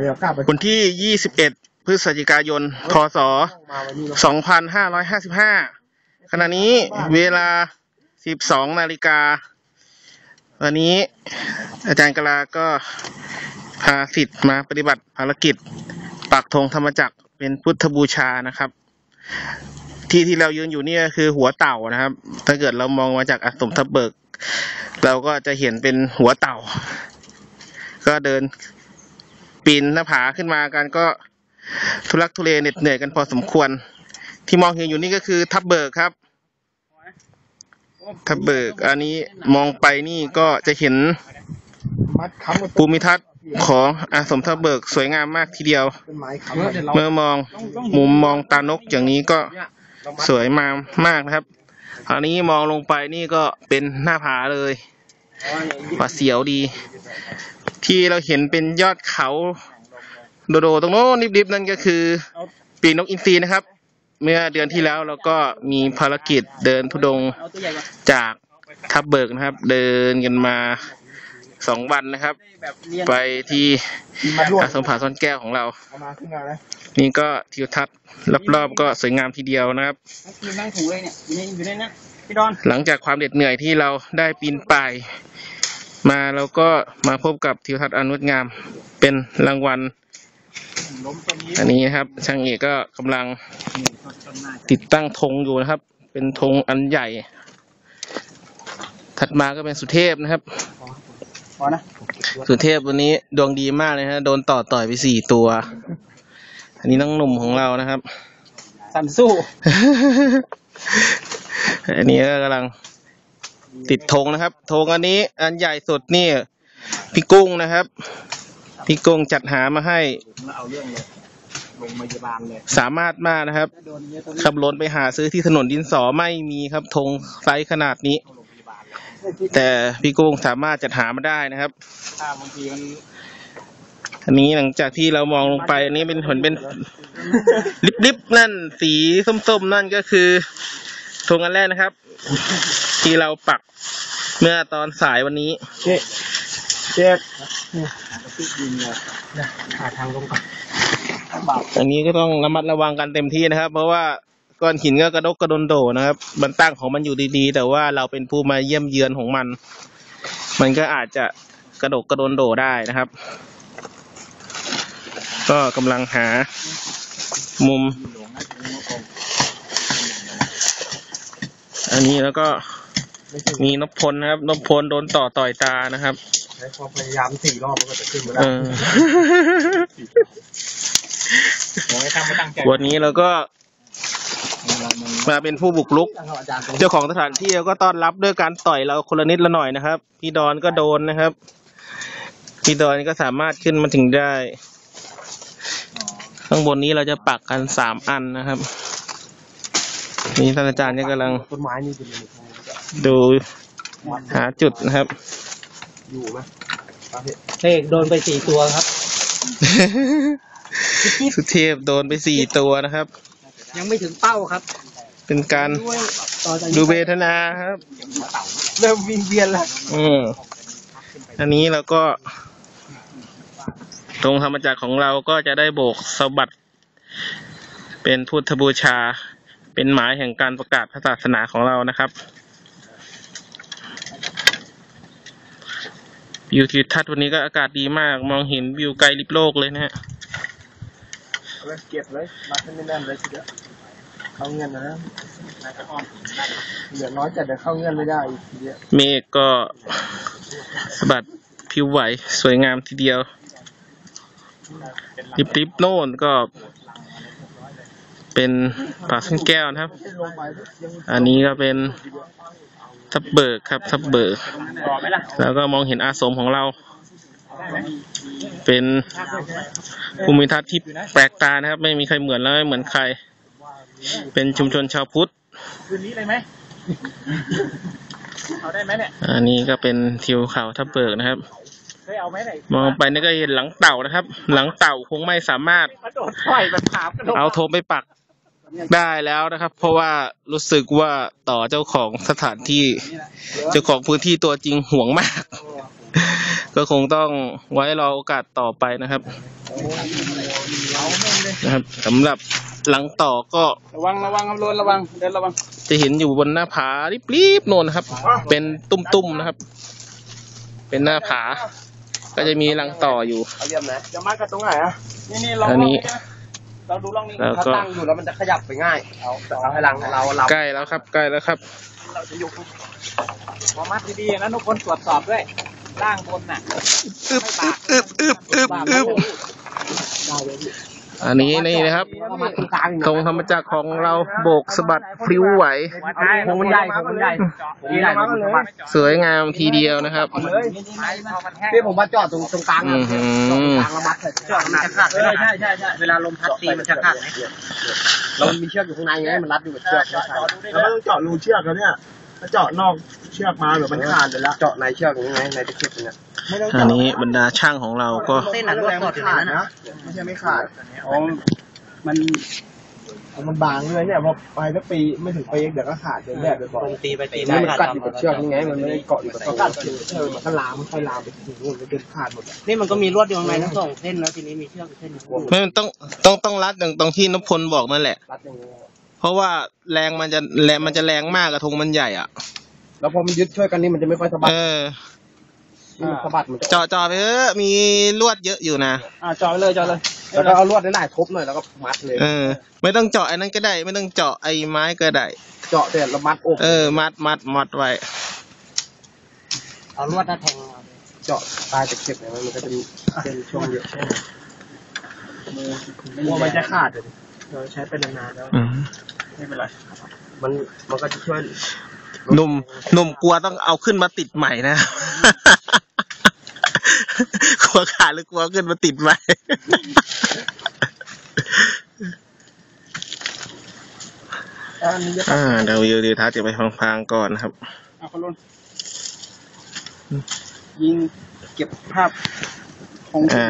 เดี๋ยวกลับไปวันที่ 21 พฤศจิกายน พศมาวันนี้เนาะ2555 ขณะนี้เวลา 12 นาฬิกา วันนี้อาจารย์กลาก็พาสิทธิ์มาปฏิบัติภารกิจ ปักธงธรรมจักรเป็นพุทธบูชานะครับ ที่ที่เรายืนอยู่เนี่ยคือหัวเต่านะครับ ถ้าเกิดเรามองมาจากอาสมทับเบิก เราก็จะเห็นเป็นหัวเต่า ก็เดิน ปีนหน้าผาขึ้นมากันก็ทุลักทุเลเหน็ดเหนื่อยกันพอสมควร ที่มองเห็นอยู่นี่ก็คือทับเบิกครับ ทับเบิก อันนี้มองไปนี่ก็จะเห็นภูมิทัศน์ของอาสมทับเบิกสวยงามมากทีเดียว เมื่อมองมุมมองตานกอย่างนี้ก็สวยมามมากนะครับ อันนี้มองลงไปนี่ก็เป็นหน้าผาเลยหวาดเสียวดี ที่เราเห็นเป็นยอดเขาโดโดตรงโน้นริบๆนั่นก็คือปีกนกอินทรีนะครับ เมื่อเดือนที่แล้วเราก็มีภารกิจเดินทุดงค์จากทับเบิกนะครับ เดินกันมาสองวันนะครับ ไปที่มัดลวดอาสมผาซ่อนแก้วของเราเอามาขึ้นมาเลยนี่ก็ทิวทัศน์รอบๆก็สวยงามทีเดียวนะครับคือนั่งถูเลยเนี่ยอยู่ในอยู่ในนั้นพี่ดอนหลังจากความเหน็ดเหนื่อยที่เราได้ปีนป่าย มาเราก็มาพบกับทิวทัศน์อันงดงามเป็นรางวัลล้มต้นนี้อันนี้นะครับ ช่างเอกก็กำลังติดตั้งธงอยู่นะครับ เป็นธงอันใหญ่ ถัดมาก็เป็นสุเทพนะครับพอนะสุเทพวันนี้ดวงดีมากเลยฮะโดนต่อต่อยไปสี่ตัว อันนี้น้องหนุ่มของเรานะครับสันสู้ อันนี้ก็กำลัง ติดธงนะครับธงอันนี้อันใหญ่สุดนี่พี่กุ้งนะครับ พี่กุ้งจัดหามาให้มาเอาเรื่องเลยลงมาพยาบาลเลยสามารถมากนะครับโดนเยอะตรงนี้ขับรถไปหาซื้อที่ถนนดินสอไม่มีครับธงไซส์ขนาดนี้ แต่พี่กุ้งสามารถจัดหามาได้นะครับถ้าบางทีมันอันนี้หลังจากที่เรามองลงไปอันนี้เป็นผลเป็นลิบๆนั่นสีส้มๆนั่นก็คือ ธงอันแรกนะครับ ที่เราปักเมื่อตอนสายวันนี้เช็คเช็คยิงเลยนะหาทางลงก่อนบาปอันนี้ก็ต้องระมัดระวังกันเต็มที่นะครับ เพราะว่าก้อนหินก็กระดกกระดนโดนะครับ มันตั้งของมันอยู่ดีๆ แต่ว่าเราเป็นผู้มาเยี่ยมเยือนของมัน มันก็อาจจะกระดกกระโดนโดได้นะครับ ก็กำลังหามุม อันนี้แล้วก็ไม่ถึงมีนพพลนะครับนพพลโดนต่อต่อยตานะครับใช้ความพยายามสี่รอบมันก็จะขึ้นมาเอได้อไม่ตั้งไม่ตั้งใจวันนี้เราก็มาเป็นผู้บุกรุกตั้งเอาอาจารย์ตรงเจ้าของสถานที่ก็ต้อนรับด้วยการต่อยเราคนละนิดละหน่อยนะครับ พี่ดอนก็โดนนะครับ พี่ดอนก็สามารถขึ้นมาถึงได้ ข้างบนนี้เราจะปักกันสามอันนะครับ นี่ท่านอาจารย์ก็กำลังต้นไม้นี่เป็นยังไงดูหาจุดนะครับ อยู่ไหมครับพี่เทกโดนไปสี่ตัวครับ สุเทพโดนไปสี่ตัวนะครับ ยังไม่ถึงเป้าครับ เป็นการด้วยต่อจากดูนี้เวทนาครับ เริ่มวิงเวียนแล้วอืมอันนี้เราก็ ตรงธรรมจักรของเราก็จะได้โบกสะบัดเป็นพุทธบูชา เป็นหมายแห่งการประกาศศาสนาของเรานะครับวิวทิวทัศน์วันนี้ก็อากาศดีมาก มองเห็นวิวไกลลิบโลกเลยนะฮะเก็บเลยมัดให้แน่นเลยทีเดียวเข้าเงินนะนะเหลือน้อยจัดเดี๋ยวเข้าเงินไม่ได้อีกทีเดียวเมฆก็สะบัดผิวไหวสวยงามทีเดียวริบๆโน่นก็ เป็นป่าส้นแก้วนะครับลงไปยังอันนี้ก็เป็นทับเบิกครับทับเบิกต่อไหมล่ะแล้วก็มองเห็นอาสมของเรา เป็นภูมิทัศน์ที่แปลกตานะครับ ไม่มีใครเหมือนแล้วไม่เหมือนใคร เป็นชุมชนชาวพุทธคืนนี้เลยไหมเอาได้ไหมเนี่ยอันนี้ก็เป็นทิวเขาทับเบิกนะครับเคยเอาไหมไหนมองไปนี่ก็เห็นหลังเต่านะครับ หลังเต่าคงไม่สามารถกระโดดต่อยแบบถามกระโดดเอาโทรไปปัก ได้แล้วนะครับ เพราะว่ารู้สึกว่าต่อเจ้าของสถานที่ เจ้าของพื้นที่ตัวจริงห่วงมาก ก็คงต้องไว้รอโอกาสต่อไปนะครับเอนะครับสำหรับหลังต่อก็ระวังระวังครับโลนระวังเดินระวัง จะเห็นอยู่บนหน้าผารีบๆโน่นนะครับ เป็นตุ้มๆนะครับ เป็นหน้าผา ก็จะมีรังต่ออยู่เอาเรียมนะจะมากับตรงไหนอะนี่นี่ลองอันนี้ เราดูลองนี้แล้วถ้าก็ตั้งอยู่แล้วมันจะขยับไปง่ายเอาเอาให้หลังเราเราใกล้แล้วครับใกล้แล้วครับ เราจะยกพอมัดดีๆนะทุกคนตรวจสอบด้วยล่างบนน่ะอึบอึบอึบอึบอึบอึบ อันนี้นี่นะครับเอามาตรงกลางธงธรรมจักรของเราโบกสะบัดพลิ้วไหวโคงมันใหญ่โคงมันใหญ่โคงมันใหญ่มันสะบัดสวยงามทีเดียวนะครับพี่ผมมาจอดตรงตรงกลางอื้อหือตรงกลางระมัดเชือกมันจะขาดใช่ใช่ใช่ใช่เวลาลมพัดตีมันจะขาดไหมเรามีเชือกอยู่ข้างในไงมันรัดอยู่กับเชือกไม่ใช่แล้วไม่ต้องเจาะรูเชือกแล้วเนี่ยถ้า เจาะนอกเชือกมาเดี๋ยวมันขาดเลยละเจาะในเชือกอย่างนี้ไงในตะเข็บเนี่ยไม่ต้องอันนี้บรรดาช่างของเราก็เส้นนั้นแรงมันขาดนะไม่ใช่ไม่ขาดอ๋อมันมันบางเลยเนี่ยพอไปสักปีไม่ถึงปีเดี๋ยวก็ขาดเดี๋ยวแบบไปบอกลงตีไปตีมันกัดอยู่กับเชือกนี่ไงมันไม่ได้เกาะอยู่กับก็เชือกกัดเฉยเออมันก็ลามมันค่อยลามไปถึงนู่นมันเดินขาดหมดอะนี่มันก็มีลวดอยู่ข้างในทั้งสองเส้นแล้วทีนี้มีเชือกเส้นนึงไม่มันต้องต้องต้องรัดอย่างตรงที่นพพลบอกนั่นแหละรัดอย่างนี้ เพราะว่าแรงมันจะแรงมันจะแรงมากกระทงมันใหญ่อะ แล้วพอมันยึดช่วยกันนี่มันจะไม่ค่อยสะบัดเออ นี่มันสะบัดมันจะเจาะเจาะไปเถอะมีลวดเยอะอยู่นะ อ่าจอยเลยจอยเลยแล้วก็เอาลวดหลายๆทบหน่อยแล้วก็มัดเลย เออ ไม่ต้องเจาะไอ้นั้นก็ได้ ไม่ต้องเจาะไอ้ไม้ก็ได้ เจาะเสร็จแล้วมัดอกเออ มัดมัดมัดไว้ เอาลวดหน้าแทงเจาะปลายตะเข็บเนี่ยมันก็จะมีเส้นช่วงเยอะกลัวมันจะขาดเลย เราใช้ไปนานๆแล้วอืมไม่เป็นไรมันมันก็จะช่วยหนุ่มหนุ่มกลัวต้องเอาขึ้นมาติดใหม่นะกลัวขาดหรือกลัวขึ้นมาติดใหม่อันนี้จะอ่าเดี๋ยววิวดีทัศน์จะไปพังๆก่อนนะครับเอาคนรุ่นยิงเก็บภาพของอ่า